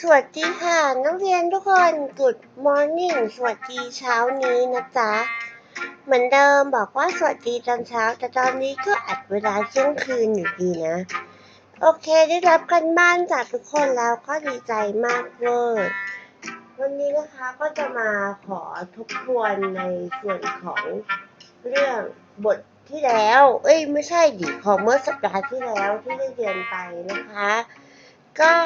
สวัสดีค่ะ นักเรียนทุกคน Good morning สวัสดีเช้านี้นะจ๊ะ เหมือนเดิมบอกว่าสวัสดีตอนเช้า แต่ตอนนี้ก็อัดเวลาเที่ยงคืนอยู่ดีนะ โอเคได้รับกันบ้านจากทุกคนแล้วก็ดีใจมากเลยวันนี้นะคะก็จะมาขอทบทวนในส่วนของเรื่องบทที่แล้ว เอ้ยไม่ใช่ดิของเมื่อสัปดาห์ที่แล้วที่ได้เรียนไปนะคะ ก็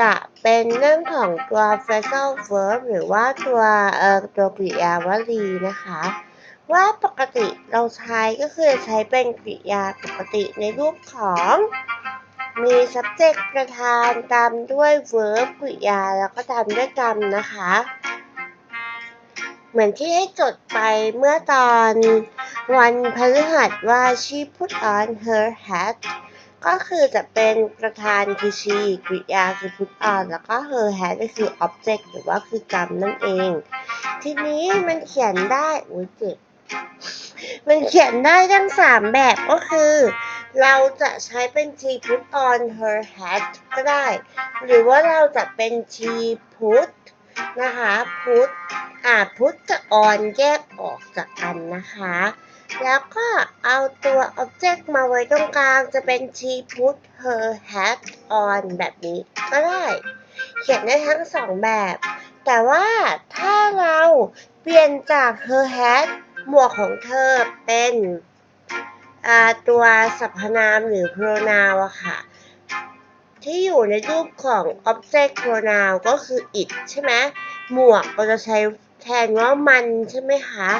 จะเป็นเรื่องของตัว phrasal verb หรือว่าตัวเอ่อตัวกริยาวลีนะคะ ว่าปกติเราใช้ก็คือใช้เป็นกริยาปกติในรูปของมี subject ประธานตามด้วย verb กริยา แล้วก็ตามด้วยกรรมนะคะ เหมือนที่ให้จดไปเมื่อตอนวันพฤหัสว่า she put on her hat ก็คือจะเป็นประธานคือ she กริยาคือ put on แล้วก็ her hat ก็คือ object หรือว่าคือกรรมนั่นเอง ทีนี้มันเขียนได้อุ้ยเจ็บมันเขียนได้ทั้งสามแบบก็คือ เราจะใช้เป็น she put on her hat ก็ได้ หรือว่าเราจะเป็น she put นะคะ put อ่า put กับ on แยกออกจากกันนะคะ แล้วก็เอาตัว object มาไว้ตรงกลางจะเป็น she put her hat on แบบนี้ก็ได้ เขียนได้ทั้งสองแบบ แต่ว่าถ้าเราเปลี่ยนจาก her hat หมวกของเธอเป็นตัวสรรพนามหรือ pronoun อะค่ะ ที่อยู่ในรูปของ object pronoun ก็คือ it ใช่ไหมหมวกเราจะใช้แทนว่ามันใช่ไหมคะ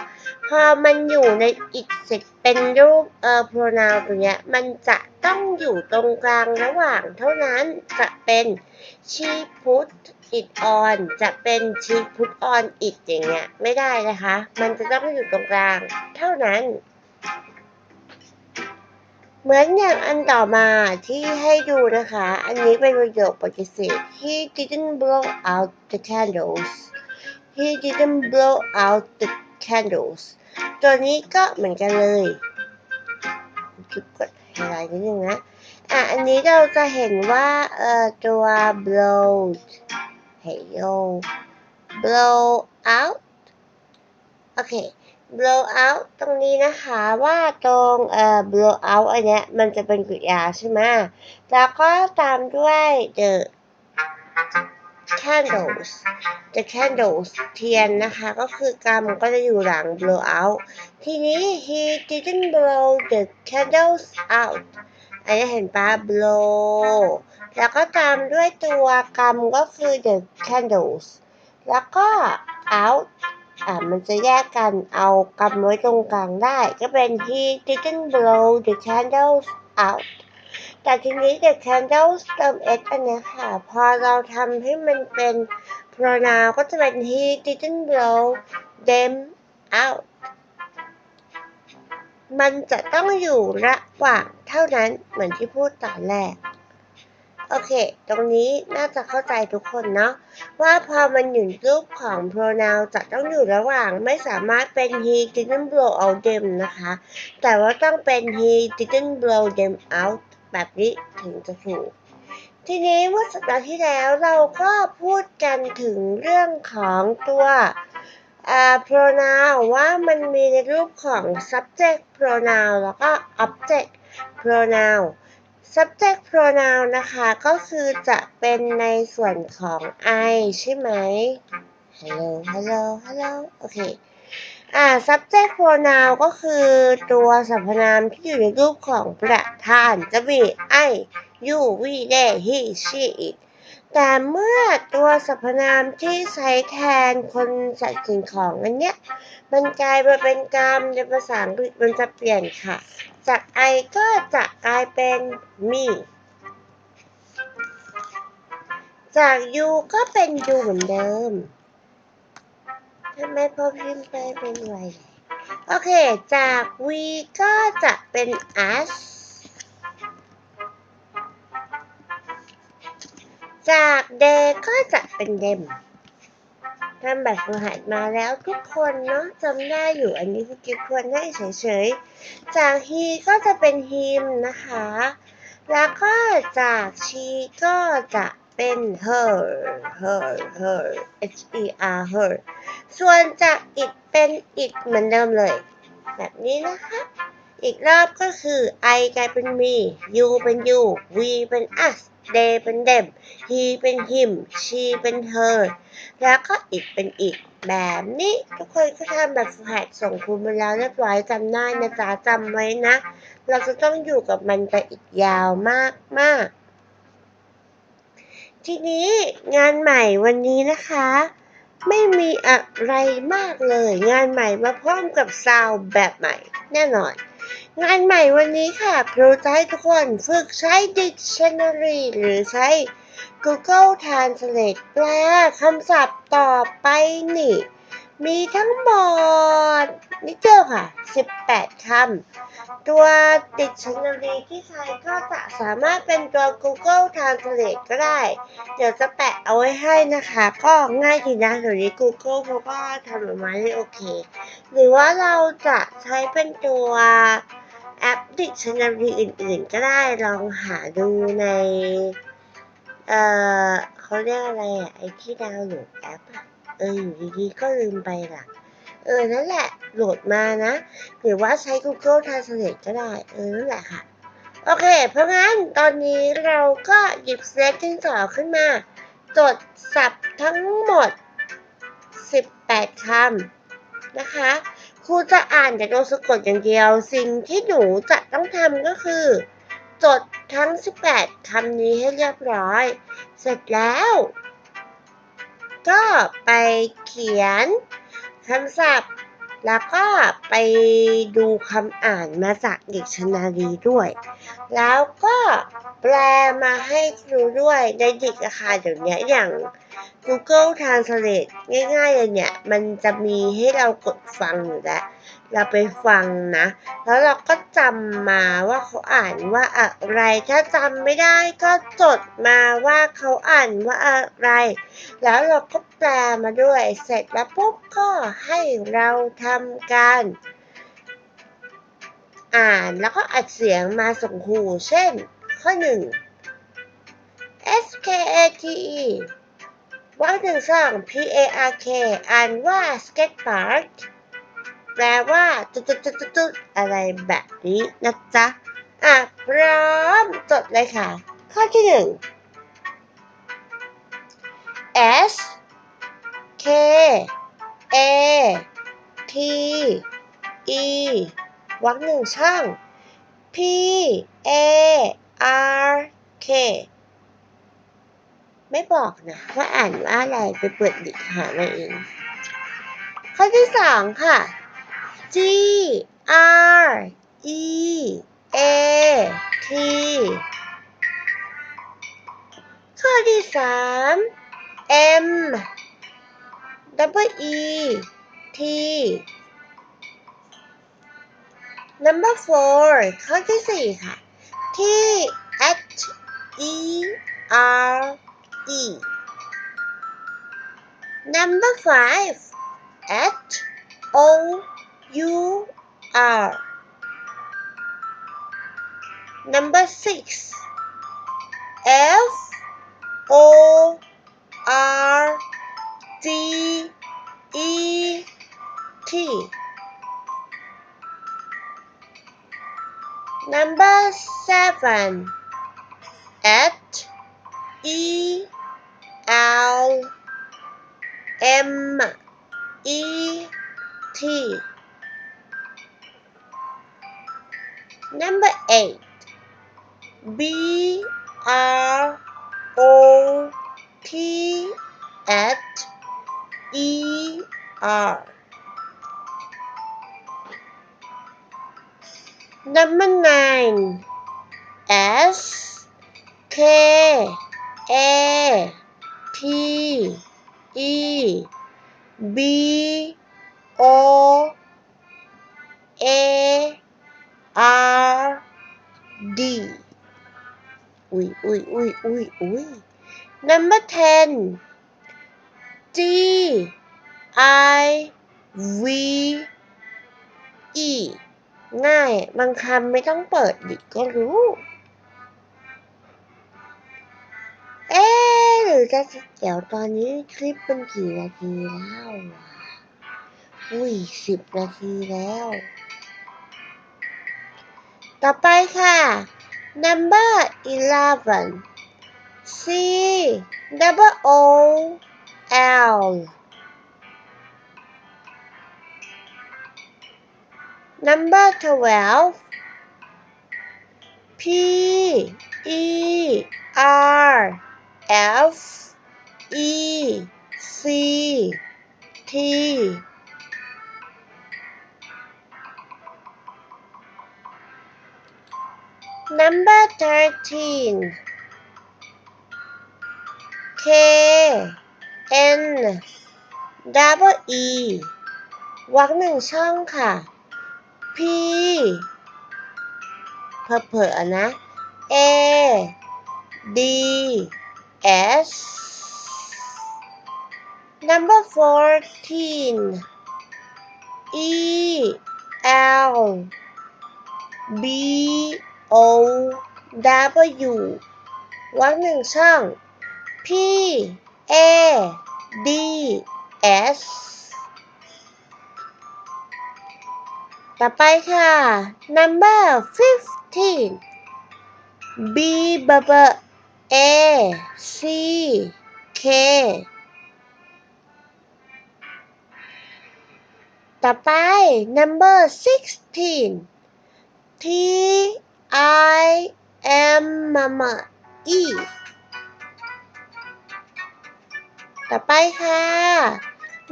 พอมันอยู่ใน it เสร็จเป็นรูปเอ่อ pronoun ตัวเนี้ย มันจะต้องอยู่ตรงกลางระหว่างเท่านั้นจะเป็น she put it on จะเป็น she put on it อย่างเงี้ยไม่ได้นะคะ มันจะต้องอยู่ตรงกลางเท่านั้น เหมือนอย่างอันต่อมาที่ให้ดูนะคะ อันนี้เป็นประโยคปฏิเสธ he didn't blow out the candles he didn't blow out the candles ตัวนี้ก็เหมือนกันเลยจุดกดไฮไลท์นิดนึงนะ อะ อันนี้เราจะเห็นว่าเอ่อตัว blow เฮ้ยโย blow out โอเค blow out ตรงนี้นะคะว่าตรงเอ่อ blow out อันเนี้ยมันจะเป็นกริยาใช่ไหมแล้วก็ตามด้วย the candles the candles เทียนนะคะ ก็คือกรรมก็จะอยู่หลัง blow out ทีนี้ he didn't blow the candles out อันนี้เห็นปะ blow แล้วก็ตามด้วยตัวกรรมก็คือ the candles แล้วก็ out อ่ามันจะแยกกันเอากำไว้ตรงกลางได้ ก็เป็น he didn't blow the candles out แต่ทีนี้ the candles เติม s อันนี้ค่ะ พอเราทำให้มันเป็น pronoun ก็จะเป็น he didn't blow them out มันจะต้องอยู่ระหว่างเท่านั้นเหมือนที่พูดตอนแรก โอเค ตรงนี้น่าจะเข้าใจทุกคนเนาะว่าพอมันอยู่รูปของ pronoun จะต้องอยู่ระหว่างไม่สามารถเป็น he didn't blow out them นะคะ แต่ว่าต้องเป็น he didn't blow them out แบบนี้ถึงจะถูก ทีนี้เมื่อสัปดาห์ที่แล้วเราก็พูดกันถึงเรื่องของตัวอ่า pronoun ว่ามันมีในรูปของ subject pronoun แล้วก็ object pronoun subject pronoun นะคะก็คือจะเป็นในส่วนของ I ใช่ไหม hello hello hello โอเค อ่า subject pronoun ก็คือตัวสรรพนามที่อยู่ในรูปของประธานจะมี I you we they he she it แต่เมื่อตัวสรรพนามที่ใช้แทนคนสัตว์สิ่งของอันเนี้ย มันกลายมาเป็นกรรมในภาษาอังกฤษมันจะเปลี่ยนค่ะ จาก I ก็จะกลายเป็น me จาก you ก็เป็น you เหมือนเดิม ทำไมพอพิมพ์ไปเป็นไรโอเค จาก we ก็จะเป็น us จาก they ก็จะเป็น them ทำแบบฝึกหัดมาแล้วทุกคนเนาะจำได้อยู่อันนี้คือกิ๊บควรให้เฉยๆ จาก he ก็จะเป็น him นะคะ แล้วก็จาก she ก็จะ เป็น her her her h e r her ส่วนจะ it เป็น it เหมือนเดิมเลย แบบนี้นะคะ อีกรอบก็คือ I กลายเป็น me you เป็น you we เป็น us they เป็น them he เป็น him she เป็น her แล้วก็ it เป็น it แบบนี้ทุกคนก็ทำแบบฝึกหัดส่งครูมาแล้วเรียบร้อยจำได้นะจ๊ะจำไว้นะ เราจะต้องอยู่กับมันไปอีกยาวมากมากๆ ทีนี้งานใหม่วันนี้นะคะ ไม่มีอะไรมากเลย งานใหม่มาพร้อมกับซาวแบบใหม่ แน่นอน งานใหม่วันนี้ค่ะครูจะให้ทุกคนฝึกใช้ Dictionary หรือใช้ Google Translate แปลคำศัพท์ต่อไปนี่ มีทั้งหมดนิดเดียวค่ะ 18 คำ ตัว Dictionary ที่ใช้ก็จะสามารถเป็นตัว Google Translate ก็ได้ เดี๋ยวจะแปะเอาไว้ให้นะคะ ก็ง่ายดีนะเดี๋ยวนี้ Google เขาก็ทำออกมาได้โอเค หรือว่าเราจะใช้เป็นตัวแอป Dictionary อื่นๆ ก็ได้ลองหาดูใน เอ่อเขาเรียกอะไรอะไอที่ดาวน์โหลดแอปอะ เอออยู่ดีๆก็ลืมไปล่ะ เออนั่นแหละโหลดมานะ หรือว่าใช้ Google Translate ก็ได้ เออนั่นแหละค่ะ โอเค เพราะงั้นตอนนี้เราก็หยิบเซตที่สองขึ้นมาจดศัพท์ทั้งหมด 18คำนะคะครูจะอ่านแต่ตัวสะกดอย่างเดียว สิ่งที่หนูจะต้องทำก็คือ จดทั้ง 18คำนี้ให้เรียบร้อย เสร็จแล้ว ก็ไปเขียนคำศัพท์ แล้วก็ไปดูคำอ่านมาจากดิกชันนารีด้วย แล้วก็แปลมาให้ครูด้วยในดิกอะค่ะเดี๋ยวนี้อย่าง Google Translate ง่ายๆเลยเนี่ย มันจะมีให้เรากดฟังอยู่แล้ว เราไปฟังนะ แล้วเราก็จำมาว่าเขาอ่านว่าอะไร ถ้าจำไม่ได้ก็จดมาว่าเขาอ่านว่าอะไร แล้วเราก็แปลมาด้วย เสร็จแล้วปุ๊บก็ให้เราทำการ อ่านแล้วก็อัดเสียงมาส่งครูเช่น ข้อหนึ่ง S K A T E ว่าหนึ่งสอง P A R K อ่านว่า skate park แปลว่าจุดจุดจุดจุดอะไรแบบนี้นะจ๊ะ อะ พร้อมจดเลยค่ะ ข้อที่หนึ่ง S K A T E วรรคหนึ่งช่อง P A R K ไม่บอกนะว่าอ่านว่าอะไรไปเปิดดิกหามาเอง ข้อที่สองค่ะ G R E A T ข้อที่สาม M W E T number four ข้อที่สี่ค่ะ T H E R E number five H O U R number six F O R G E T number seven. H E L M E T. Number eight. B R O T H E R number nine S K A T E B O A R D อุ้ยอุ้ยอุ้ยอุ้ยอุ้ย number ten G I V E ง่าย บางคำไม่ต้องเปิดดิก็รู้ เอ๊ะจะเดี๋ยวตอนนี้คลิปเป็นกี่นาทีแล้วอะอุ้ยสิบนาทีแล้ว ต่อไปค่ะ number eleven C double O L number twelve P E R F E C T number thirteen K N double E วรรคหนึ่งช่องค่ะ P เผลอนะ A D S number fourteen E L B O W วรรคหนึ่งช่อง P A D S ต่อไปค่ะ number fifteen B B B A C K ต่อไป number sixteen T I M M E ต่อไปค่ะ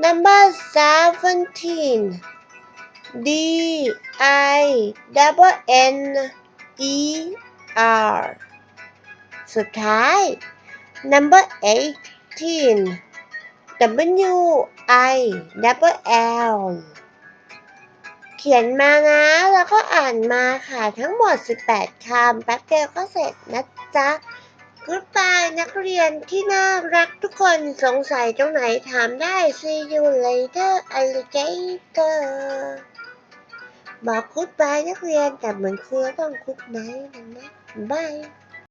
number seventeen D I double N E R สุดท้าย number eighteen W I double L เขียนมานะ แล้วก็อ่านมาค่ะ ทั้งหมด 18 คำแป๊บเดียวก็เสร็จนะจ๊ะ Goodbye นักเรียนที่น่ารักทุกคนสงสัยตรงไหนถามได้ See you later alligator บอกคุดบายนักเรียนแต่เหมือนครูต้อง Good night นะบาย